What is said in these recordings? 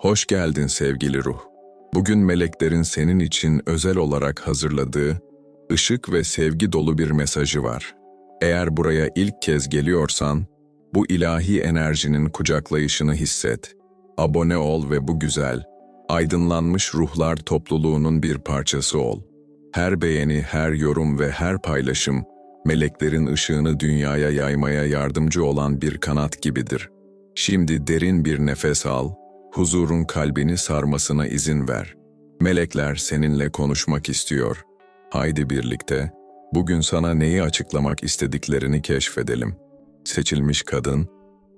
Hoş geldin sevgili ruh. Bugün meleklerin senin için özel olarak hazırladığı ışık ve sevgi dolu bir mesajı var. Eğer buraya ilk kez geliyorsan, bu ilahi enerjinin kucaklayışını hisset. Abone ol ve bu güzel, aydınlanmış ruhlar topluluğunun bir parçası ol. Her beğeni, her yorum ve her paylaşım, meleklerin ışığını dünyaya yaymaya yardımcı olan bir kanat gibidir. Şimdi derin bir nefes al, huzurun kalbini sarmasına izin ver. Melekler seninle konuşmak istiyor. Haydi birlikte, bugün sana neyi açıklamak istediklerini keşfedelim. Seçilmiş kadın,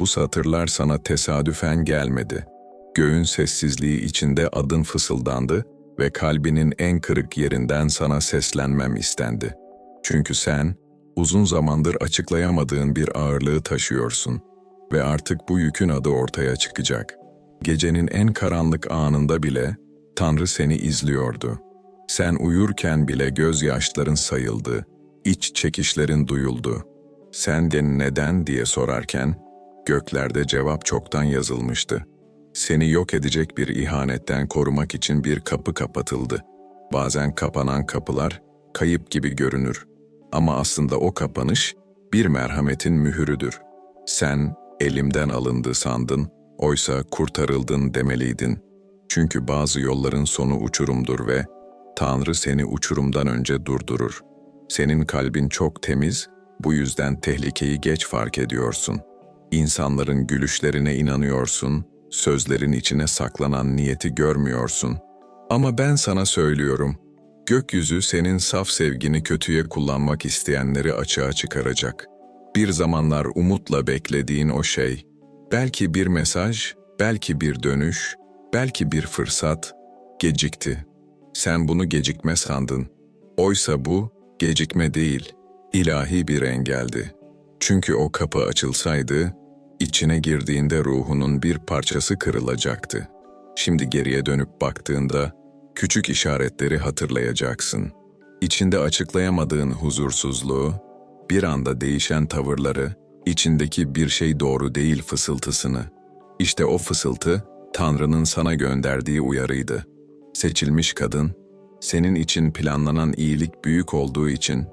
bu satırlar sana tesadüfen gelmedi. Göğün sessizliği içinde adın fısıldandı ve kalbinin en kırık yerinden sana seslenmem istendi. Çünkü sen, uzun zamandır açıklayamadığın bir ağırlığı taşıyorsun ve artık bu yükün adı ortaya çıkacak. Gecenin en karanlık anında bile Tanrı seni izliyordu. Sen uyurken bile gözyaşların sayıldı, iç çekişlerin duyuldu. Sen de neden diye sorarken göklerde cevap çoktan yazılmıştı. Seni yok edecek bir ihanetten korumak için bir kapı kapatıldı. Bazen kapanan kapılar kayıp gibi görünür. Ama aslında o kapanış bir merhametin mühürüdür. Sen elimden alındı sandın, oysa kurtarıldın demeliydin. Çünkü bazı yolların sonu uçurumdur ve Tanrı seni uçurumdan önce durdurur. Senin kalbin çok temiz, bu yüzden tehlikeyi geç fark ediyorsun. İnsanların gülüşlerine inanıyorsun, sözlerin içine saklanan niyeti görmüyorsun. Ama ben sana söylüyorum, gökyüzü senin saf sevgini kötüye kullanmak isteyenleri açığa çıkaracak. Bir zamanlar umutla beklediğin o şey, belki bir mesaj, belki bir dönüş, belki bir fırsat, gecikti. Sen bunu gecikme sandın. Oysa bu gecikme değil, ilahi bir engeldi. Çünkü o kapı açılsaydı, içine girdiğinde ruhunun bir parçası kırılacaktı. Şimdi geriye dönüp baktığında küçük işaretleri hatırlayacaksın. İçinde açıklayamadığın huzursuzluğu, bir anda değişen tavırları, içindeki bir şey doğru değil fısıltısını. İşte o fısıltı, Tanrı'nın sana gönderdiği uyarıydı. Seçilmiş kadın, senin için planlanan iyilik büyük olduğu için,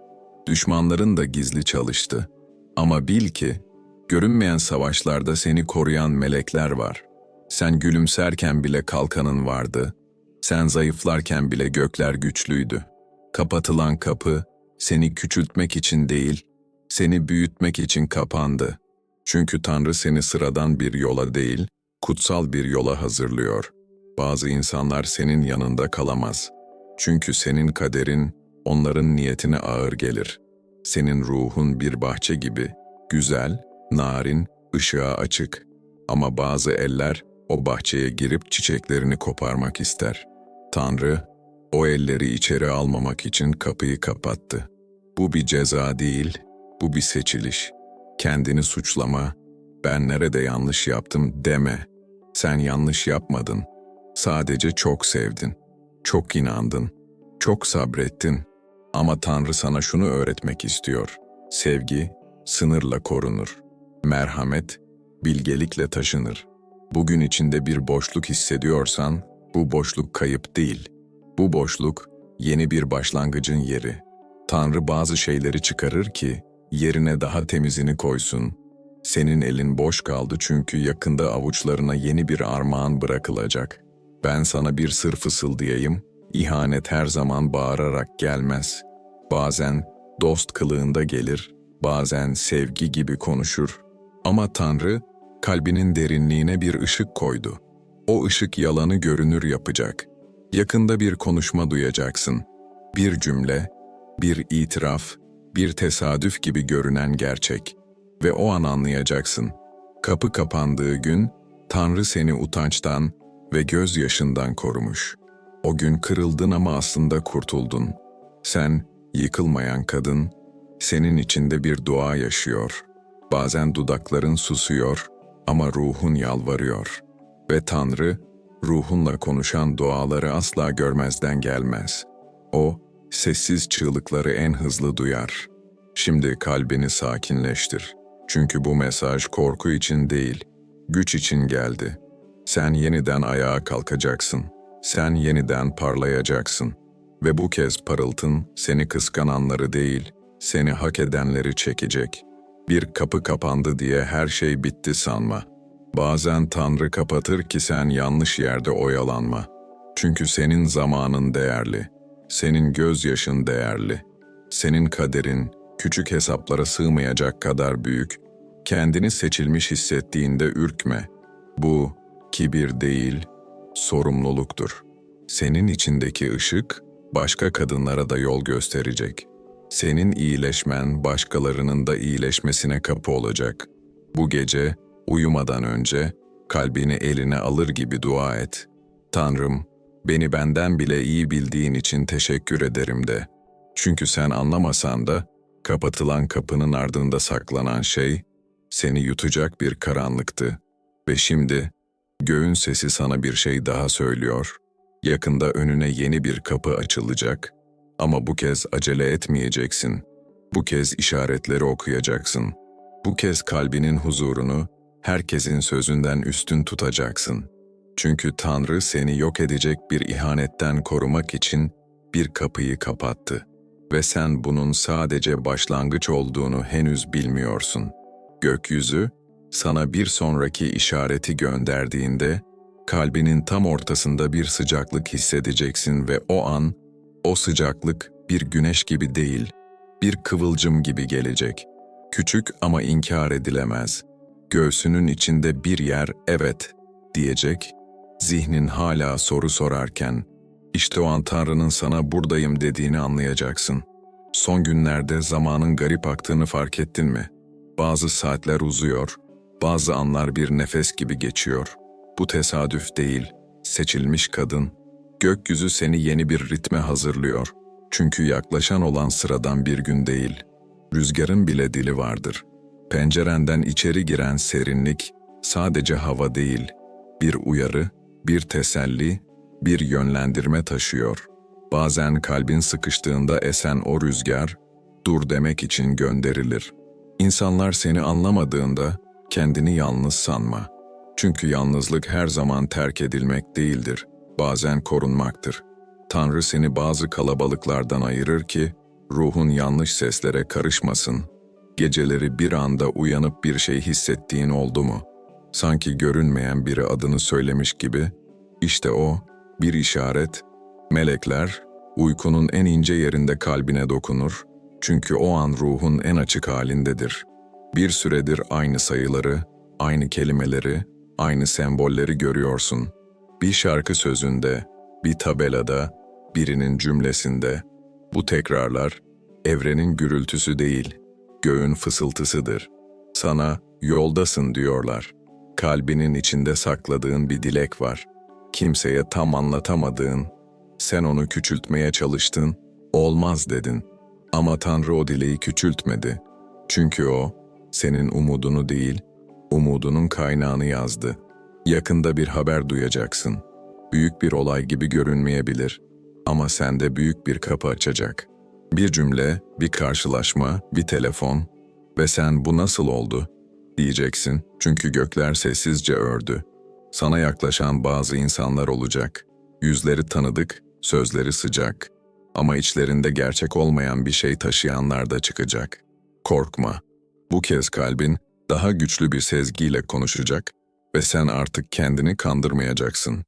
düşmanların da gizli çalıştı. Ama bil ki, görünmeyen savaşlarda seni koruyan melekler var. Sen gülümserken bile kalkanın vardı, sen zayıflarken bile gökler güçlüydü. Kapatılan kapı, seni küçültmek için değil, seni büyütmek için kapandı. Çünkü Tanrı seni sıradan bir yola değil, kutsal bir yola hazırlıyor. Bazı insanlar senin yanında kalamaz. Çünkü senin kaderin onların niyetine ağır gelir. Senin ruhun bir bahçe gibi, güzel, narin, ışığa açık. Ama bazı eller o bahçeye girip çiçeklerini koparmak ister. Tanrı, o elleri içeri almamak için kapıyı kapattı. Bu bir ceza değil, bu bir seçiliş. Kendini suçlama, ben nerede yanlış yaptım deme. Sen yanlış yapmadın. Sadece çok sevdin. Çok inandın. Çok sabrettin. Ama Tanrı sana şunu öğretmek istiyor. Sevgi, sınırla korunur. Merhamet, bilgelikle taşınır. Bugün içinde bir boşluk hissediyorsan, bu boşluk kayıp değil. Bu boşluk, yeni bir başlangıcın yeri. Tanrı bazı şeyleri çıkarır ki, yerine daha temizini koysun. Senin elin boş kaldı çünkü yakında avuçlarına yeni bir armağan bırakılacak. Ben sana bir sır fısıldayayım, ihanet her zaman bağırarak gelmez. Bazen dost kılığında gelir, bazen sevgi gibi konuşur. Ama Tanrı, kalbinin derinliğine bir ışık koydu. O ışık yalanı görünür yapacak. Yakında bir konuşma duyacaksın. Bir cümle, bir itiraf, bir tesadüf gibi görünen gerçek ve o an anlayacaksın. Kapı kapandığı gün Tanrı seni utançtan ve gözyaşından korumuş. O gün kırıldın ama aslında kurtuldun. Sen yıkılmayan kadın, senin içinde bir dua yaşıyor. Bazen dudakların susuyor ama ruhun yalvarıyor. Ve Tanrı, ruhunla konuşan duaları asla görmezden gelmez. O, sessiz çığlıkları en hızlı duyar. Şimdi kalbini sakinleştir. Çünkü bu mesaj korku için değil, güç için geldi. Sen yeniden ayağa kalkacaksın. Sen yeniden parlayacaksın. Ve bu kez parıltın seni kıskananları değil, seni hak edenleri çekecek. Bir kapı kapandı diye her şey bitti sanma. Bazen Tanrı kapatır ki sen yanlış yerde oyalanma. Çünkü senin zamanın değerli. Senin gözyaşın değerli. Senin kaderin küçük hesaplara sığmayacak kadar büyük. Kendini seçilmiş hissettiğinde ürkme. Bu kibir değil, sorumluluktur. Senin içindeki ışık başka kadınlara da yol gösterecek. Senin iyileşmen başkalarının da iyileşmesine kapı olacak. Bu gece uyumadan önce kalbini eline alır gibi dua et. Tanrım, beni benden bile iyi bildiğin için teşekkür ederim de. Çünkü sen anlamasan da kapatılan kapının ardında saklanan şey seni yutacak bir karanlıktı. Ve şimdi göğün sesi sana bir şey daha söylüyor. Yakında önüne yeni bir kapı açılacak. Ama bu kez acele etmeyeceksin. Bu kez işaretleri okuyacaksın. Bu kez kalbinin huzurunu herkesin sözünden üstün tutacaksın. Çünkü Tanrı seni yok edecek bir ihanetten korumak için bir kapıyı kapattı ve sen bunun sadece başlangıç olduğunu henüz bilmiyorsun. Gökyüzü sana bir sonraki işareti gönderdiğinde kalbinin tam ortasında bir sıcaklık hissedeceksin ve o an o sıcaklık bir güneş gibi değil, bir kıvılcım gibi gelecek. Küçük ama inkar edilemez. Göğsünün içinde bir yer evet diyecek. Zihnin hala soru sorarken işte o an Tanrı'nın sana buradayım dediğini anlayacaksın. Son günlerde zamanın garip aktığını fark ettin mi? Bazı saatler uzuyor, bazı anlar bir nefes gibi geçiyor. Bu tesadüf değil, seçilmiş kadın. Gökyüzü seni yeni bir ritme hazırlıyor. Çünkü yaklaşan olan sıradan bir gün değil. Rüzgarın bile dili vardır. Pencerenden içeri giren serinlik sadece hava değil, bir uyarı, bir teselli, bir yönlendirme taşıyor. Bazen kalbin sıkıştığında esen o rüzgar, dur demek için gönderilir. İnsanlar seni anlamadığında kendini yalnız sanma. Çünkü yalnızlık her zaman terk edilmek değildir, bazen korunmaktır. Tanrı seni bazı kalabalıklardan ayırır ki, ruhun yanlış seslere karışmasın. Geceleri bir anda uyanıp bir şey hissettiğin oldu mu? Sanki görünmeyen biri adını söylemiş gibi, işte o, bir işaret, melekler, uykunun en ince yerinde kalbine dokunur, çünkü o an ruhun en açık halindedir. Bir süredir aynı sayıları, aynı kelimeleri, aynı sembolleri görüyorsun. Bir şarkı sözünde, bir tabelada, birinin cümlesinde. Bu tekrarlar, evrenin gürültüsü değil, göğün fısıltısıdır. Sana yoldasın diyorlar. Kalbinin içinde sakladığın bir dilek var. Kimseye tam anlatamadığın, sen onu küçültmeye çalıştın, olmaz dedin. Ama Tanrı o dileği küçültmedi. Çünkü o, senin umudunu değil, umudunun kaynağını yazdı. Yakında bir haber duyacaksın. Büyük bir olay gibi görünmeyebilir ama sende büyük bir kapı açacak. Bir cümle, bir karşılaşma, bir telefon ve sen bu nasıl oldu diyeceksin çünkü gökler sessizce ördü. Sana yaklaşan bazı insanlar olacak. Yüzleri tanıdık, sözleri sıcak ama içlerinde gerçek olmayan bir şey taşıyanlar da çıkacak. Korkma. Bu kez kalbin daha güçlü bir sezgiyle konuşacak ve sen artık kendini kandırmayacaksın.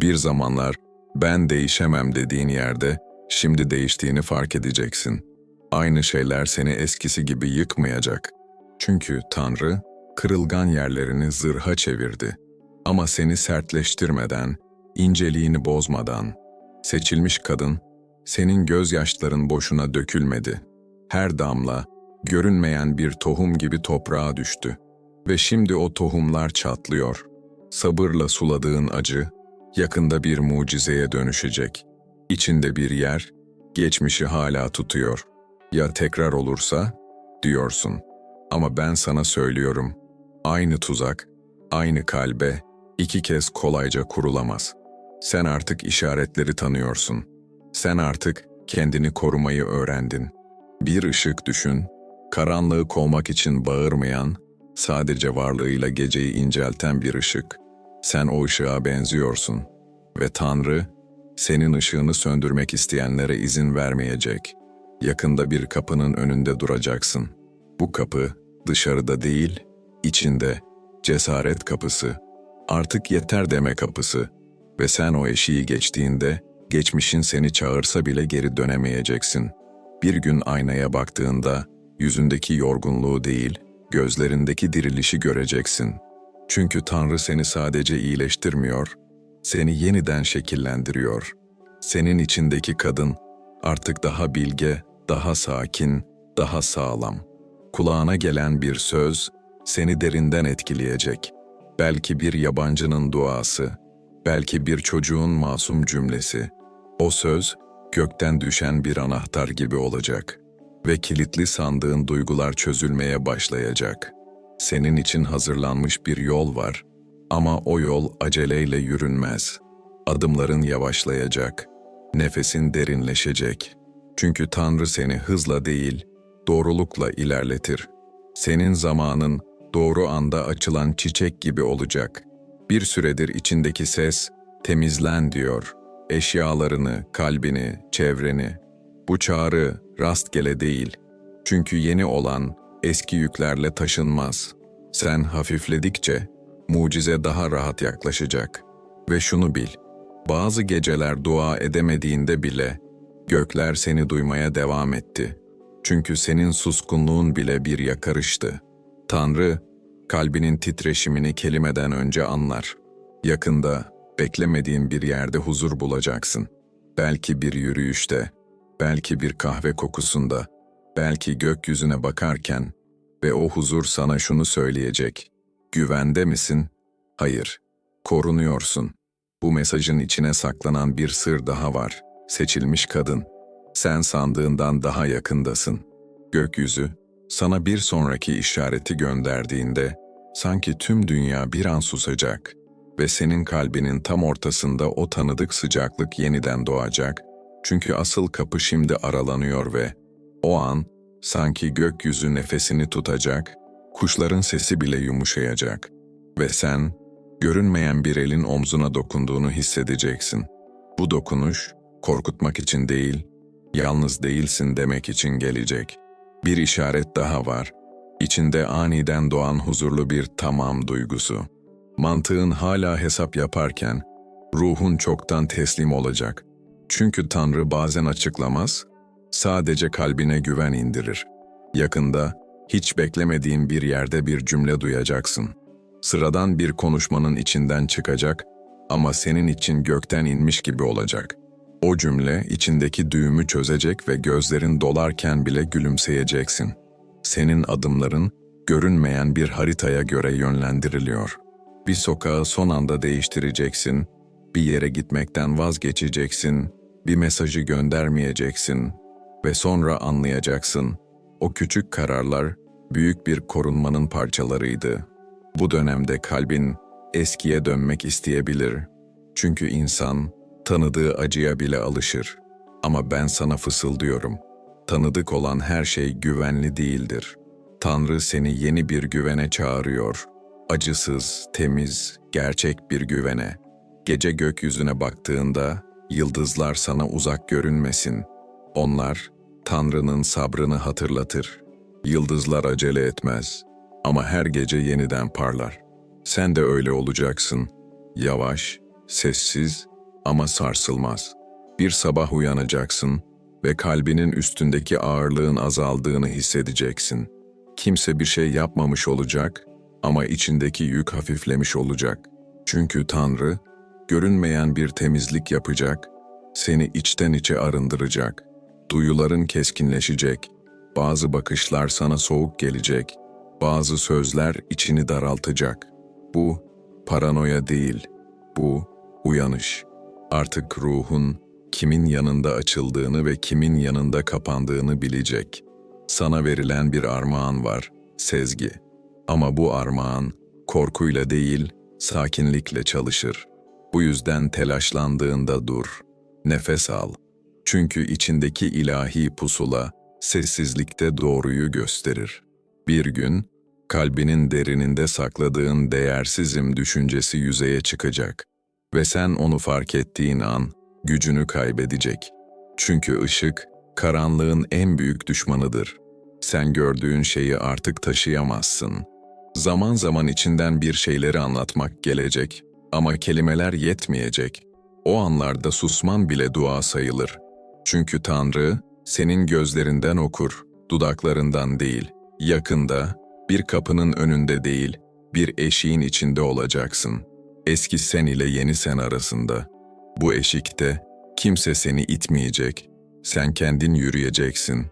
Bir zamanlar ben değişemem dediğin yerde şimdi değiştiğini fark edeceksin. Aynı şeyler seni eskisi gibi yıkmayacak. Çünkü Tanrı kırılgan yerlerini zırha çevirdi. Ama seni sertleştirmeden, inceliğini bozmadan, seçilmiş kadın, senin gözyaşların boşuna dökülmedi. Her damla, görünmeyen bir tohum gibi toprağa düştü. Ve şimdi o tohumlar çatlıyor. Sabırla suladığın acı, yakında bir mucizeye dönüşecek. İçinde bir yer, geçmişi hala tutuyor. Ya tekrar olursa, diyorsun. Ama ben sana söylüyorum, aynı tuzak, aynı kalbe iki kez kolayca kurulamaz. Sen artık işaretleri tanıyorsun. Sen artık kendini korumayı öğrendin. Bir ışık düşün, karanlığı kovmak için bağırmayan, sadece varlığıyla geceyi incelten bir ışık. Sen o ışığa benziyorsun ve Tanrı senin ışığını söndürmek isteyenlere izin vermeyecek. Yakında bir kapının önünde duracaksın. Bu kapı dışarıda değil, içinde cesaret kapısı. Artık yeter deme kapısı ve sen o eşiği geçtiğinde geçmişin seni çağırsa bile geri dönemeyeceksin. Bir gün aynaya baktığında yüzündeki yorgunluğu değil, gözlerindeki dirilişi göreceksin. Çünkü Tanrı seni sadece iyileştirmiyor, seni yeniden şekillendiriyor. Senin içindeki kadın artık daha bilge, daha sakin, daha sağlam. Kulağına gelen bir söz seni derinden etkileyecek. Belki bir yabancının duası, belki bir çocuğun masum cümlesi. O söz gökten düşen bir anahtar gibi olacak ve kilitli sandığın duygular çözülmeye başlayacak. Senin için hazırlanmış bir yol var ama o yol aceleyle yürünmez. Adımların yavaşlayacak, nefesin derinleşecek. Çünkü Tanrı seni hızla değil, doğrulukla ilerletir. Senin zamanın doğru anda açılan çiçek gibi olacak. Bir süredir içindeki ses, temizlen diyor. Eşyalarını, kalbini, çevreni. Bu çağrı rastgele değil. Çünkü yeni olan eski yüklerle taşınmaz. Sen hafifledikçe mucize daha rahat yaklaşacak. Ve şunu bil, bazı geceler dua edemediğinde bile gökler seni duymaya devam etti. Çünkü senin suskunluğun bile bir yakarıştı. Tanrı, kalbinin titreşimini kelimeden önce anlar. Yakında, beklemediğin bir yerde huzur bulacaksın. Belki bir yürüyüşte, belki bir kahve kokusunda, belki gökyüzüne bakarken ve o huzur sana şunu söyleyecek. Güvende misin? Hayır. Korunuyorsun. Bu mesajın içine saklanan bir sır daha var. Seçilmiş kadın. Sen sandığından daha yakındasın. Gökyüzü, sana bir sonraki işareti gönderdiğinde, sanki tüm dünya bir an susacak ve senin kalbinin tam ortasında o tanıdık sıcaklık yeniden doğacak. Çünkü asıl kapı şimdi aralanıyor ve o an sanki gökyüzü nefesini tutacak, kuşların sesi bile yumuşayacak ve sen görünmeyen bir elin omzuna dokunduğunu hissedeceksin. Bu dokunuş korkutmak için değil, yalnız değilsin demek için gelecek. Bir işaret daha var. İçinde aniden doğan huzurlu bir tamam duygusu. Mantığın hala hesap yaparken, ruhun çoktan teslim olacak. Çünkü Tanrı bazen açıklamaz, sadece kalbine güven indirir. Yakında, hiç beklemediğin bir yerde bir cümle duyacaksın. Sıradan bir konuşmanın içinden çıkacak ama senin için gökten inmiş gibi olacak. O cümle içindeki düğümü çözecek ve gözlerin dolarken bile gülümseyeceksin. Senin adımların görünmeyen bir haritaya göre yönlendiriliyor. Bir sokağı son anda değiştireceksin, bir yere gitmekten vazgeçeceksin, bir mesajı göndermeyeceksin ve sonra anlayacaksın. O küçük kararlar büyük bir korunmanın parçalarıydı. Bu dönemde kalbin eskiye dönmek isteyebilir. Çünkü insan tanıdığı acıya bile alışır. Ama ben sana fısıldıyorum. Tanıdık olan her şey güvenli değildir. Tanrı seni yeni bir güvene çağırıyor. Acısız, temiz, gerçek bir güvene. Gece gökyüzüne baktığında yıldızlar sana uzak görünmesin. Onlar Tanrı'nın sabrını hatırlatır. Yıldızlar acele etmez ama her gece yeniden parlar. Sen de öyle olacaksın. Yavaş, sessiz ama sarsılmaz. Bir sabah uyanacaksın ve kalbinin üstündeki ağırlığın azaldığını hissedeceksin. Kimse bir şey yapmamış olacak ama içindeki yük hafiflemiş olacak. Çünkü Tanrı, görünmeyen bir temizlik yapacak, seni içten içe arındıracak. Duyuların keskinleşecek, bazı bakışlar sana soğuk gelecek, bazı sözler içini daraltacak. Bu paranoya değil, bu uyanış. Artık ruhun kimin yanında açıldığını ve kimin yanında kapandığını bilecek. Sana verilen bir armağan var, sezgi. Ama bu armağan korkuyla değil, sakinlikle çalışır. Bu yüzden telaşlandığında dur, nefes al. Çünkü içindeki ilahi pusula sessizlikte doğruyu gösterir. Bir gün kalbinin derininde sakladığın değersizim düşüncesi yüzeye çıkacak ve sen onu fark ettiğin an gücünü kaybedecek. Çünkü ışık karanlığın en büyük düşmanıdır. Sen gördüğün şeyi artık taşıyamazsın. Zaman zaman içinden bir şeyleri anlatmak gelecek ama kelimeler yetmeyecek. O anlarda susman bile dua sayılır. Çünkü Tanrı senin gözlerinden okur, dudaklarından değil. Yakında, bir kapının önünde değil, bir eşiğin içinde olacaksın. Eski sen ile yeni sen arasında. Bu eşikte kimse seni itmeyecek. Sen kendin yürüyeceksin.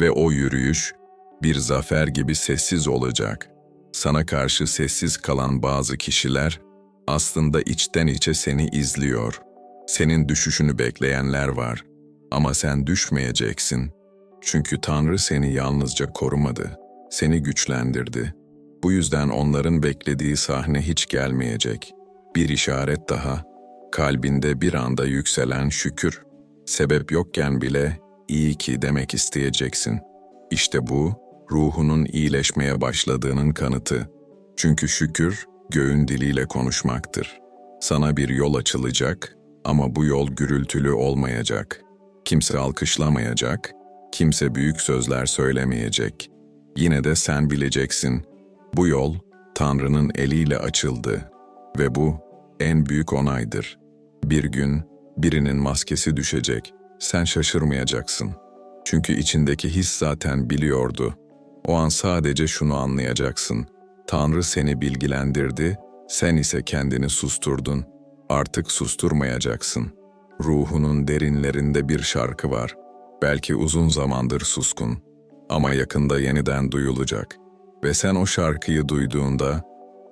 Ve o yürüyüş bir zafer gibi sessiz olacak. Sana karşı sessiz kalan bazı kişiler aslında içten içe seni izliyor. Senin düşüşünü bekleyenler var. Ama sen düşmeyeceksin. Çünkü Tanrı seni yalnızca korumadı, seni güçlendirdi. Bu yüzden onların beklediği sahne hiç gelmeyecek. Bir işaret daha, kalbinde bir anda yükselen şükür. Sebep yokken bile iyi ki demek isteyeceksin. İşte bu, ruhunun iyileşmeye başladığının kanıtı. Çünkü şükür, göğün diliyle konuşmaktır. Sana bir yol açılacak ama bu yol gürültülü olmayacak. Kimse alkışlamayacak, kimse büyük sözler söylemeyecek. Yine de sen bileceksin. Bu yol Tanrı'nın eliyle açıldı ve bu en büyük onaydır. Bir gün birinin maskesi düşecek. Sen şaşırmayacaksın. Çünkü içindeki his zaten biliyordu. O an sadece şunu anlayacaksın. Tanrı seni bilgilendirdi, sen ise kendini susturdun. Artık susturmayacaksın. Ruhunun derinlerinde bir şarkı var. Belki uzun zamandır suskun ama yakında yeniden duyulacak. Ve sen o şarkıyı duyduğunda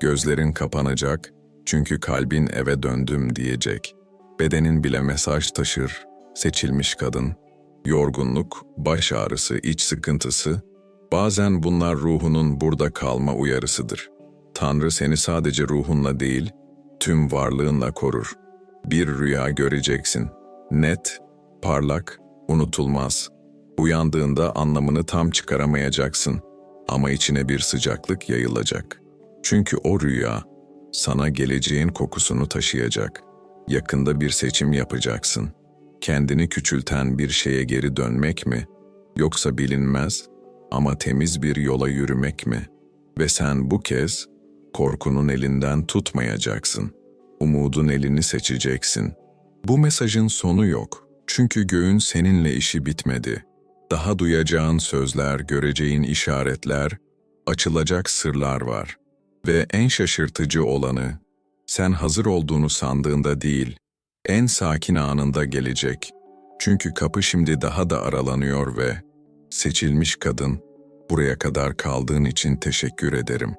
gözlerin kapanacak çünkü kalbin eve döndüm diyecek. Bedenin bile mesaj taşır. Seçilmiş kadın, yorgunluk, baş ağrısı, iç sıkıntısı, bazen bunlar ruhunun burada kalma uyarısıdır. Tanrı seni sadece ruhunla değil, tüm varlığınla korur. Bir rüya göreceksin. Net, parlak, unutulmaz. Uyandığında anlamını tam çıkaramayacaksın ama içine bir sıcaklık yayılacak. Çünkü o rüya sana geleceğin kokusunu taşıyacak. Yakında bir seçim yapacaksın. Kendini küçülten bir şeye geri dönmek mi? Yoksa bilinmez ama temiz bir yola yürümek mi? Ve sen bu kez korkunun elinden tutmayacaksın. Umudun elini seçeceksin. Bu mesajın sonu yok. Çünkü göğün seninle işi bitmedi. Daha duyacağın sözler, göreceğin işaretler, açılacak sırlar var. Ve en şaşırtıcı olanı, sen hazır olduğunu sandığında değil, en sakin anında gelecek. Çünkü kapı şimdi daha da aralanıyor ve seçilmiş kadın, buraya kadar kaldığın için teşekkür ederim.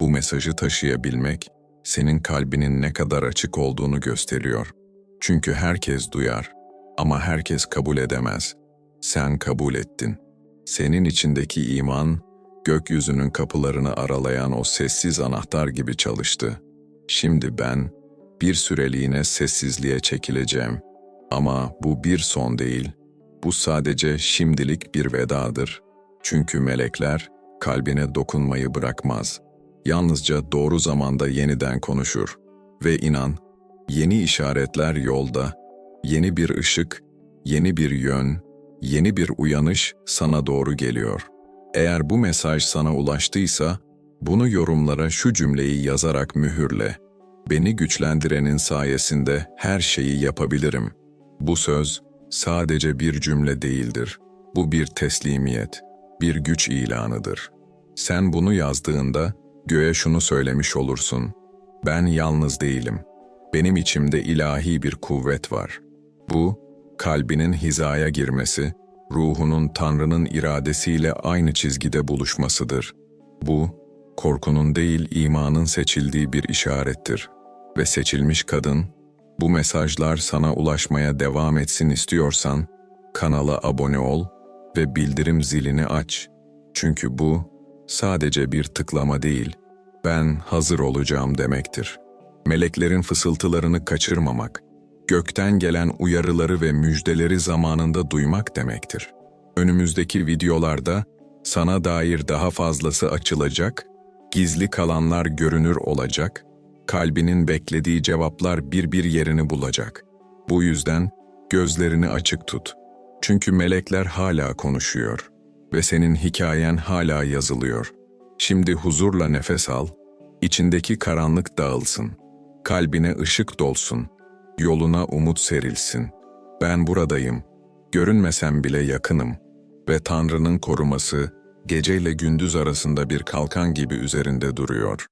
Bu mesajı taşıyabilmek, senin kalbinin ne kadar açık olduğunu gösteriyor. Çünkü herkes duyar ama herkes kabul edemez. Sen kabul ettin. Senin içindeki iman, gökyüzünün kapılarını aralayan o sessiz anahtar gibi çalıştı. Şimdi ben bir süreliğine sessizliğe çekileceğim. Ama bu bir son değil. Bu sadece şimdilik bir vedadır. Çünkü melekler kalbine dokunmayı bırakmaz. Yalnızca doğru zamanda yeniden konuşur. Ve inan, yeni işaretler yolda, yeni bir ışık, yeni bir yön, yeni bir uyanış sana doğru geliyor. Eğer bu mesaj sana ulaştıysa, bunu yorumlara şu cümleyi yazarak mühürle. Beni güçlendirenin sayesinde her şeyi yapabilirim. Bu söz sadece bir cümle değildir. Bu bir teslimiyet, bir güç ilanıdır. Sen bunu yazdığında göğe şunu söylemiş olursun. Ben yalnız değilim. Benim içimde ilahi bir kuvvet var. Bu, kalbinin hizaya girmesi, ruhunun Tanrı'nın iradesiyle aynı çizgide buluşmasıdır. Bu, korkunun değil imanın seçildiği bir işarettir. Ve seçilmiş kadın, bu mesajlar sana ulaşmaya devam etsin istiyorsan, kanala abone ol ve bildirim zilini aç. Çünkü bu, sadece bir tıklama değil, ben hazır olacağım demektir. Meleklerin fısıltılarını kaçırmamak, gökten gelen uyarıları ve müjdeleri zamanında duymak demektir. Önümüzdeki videolarda sana dair daha fazlası açılacak Gizli kalanlar görünür olacak, kalbinin beklediği cevaplar bir bir yerini bulacak. Bu yüzden gözlerini açık tut. Çünkü melekler hala konuşuyor ve senin hikayen hala yazılıyor. Şimdi huzurla nefes al, içindeki karanlık dağılsın, kalbine ışık dolsun, yoluna umut serilsin. Ben buradayım, görünmesem bile yakınım ve Tanrı'nın koruması geceyle gündüz arasında bir kalkan gibi üzerinde duruyor.